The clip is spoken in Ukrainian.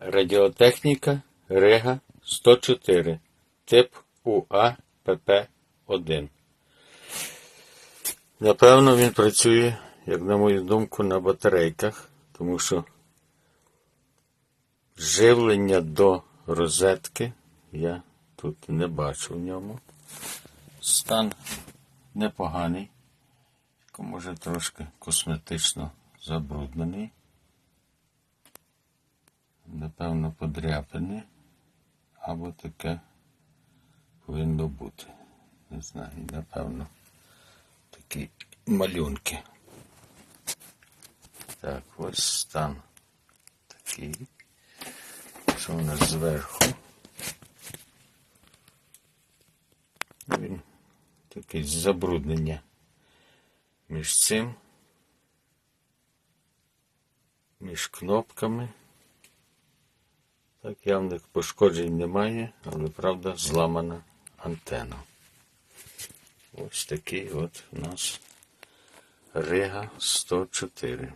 Радіотехніка Рига 104. Тип УА-ПП-1. Напевно, він працює, як на мою думку, на батарейках, тому що живлення до розетки я тут не бачу в ньому. Стан непоганий, може трошки косметично забруднений. Напевно, подряпини. Або таке повинно бути. Не знаю, напевно, такі малюнки. Так, ось стан такий. Що у нас зверху? Він таке забруднення між цим, між кнопками. Так, явних пошкоджень немає, але правда зламана антена. Ось такий от у нас Рига 104.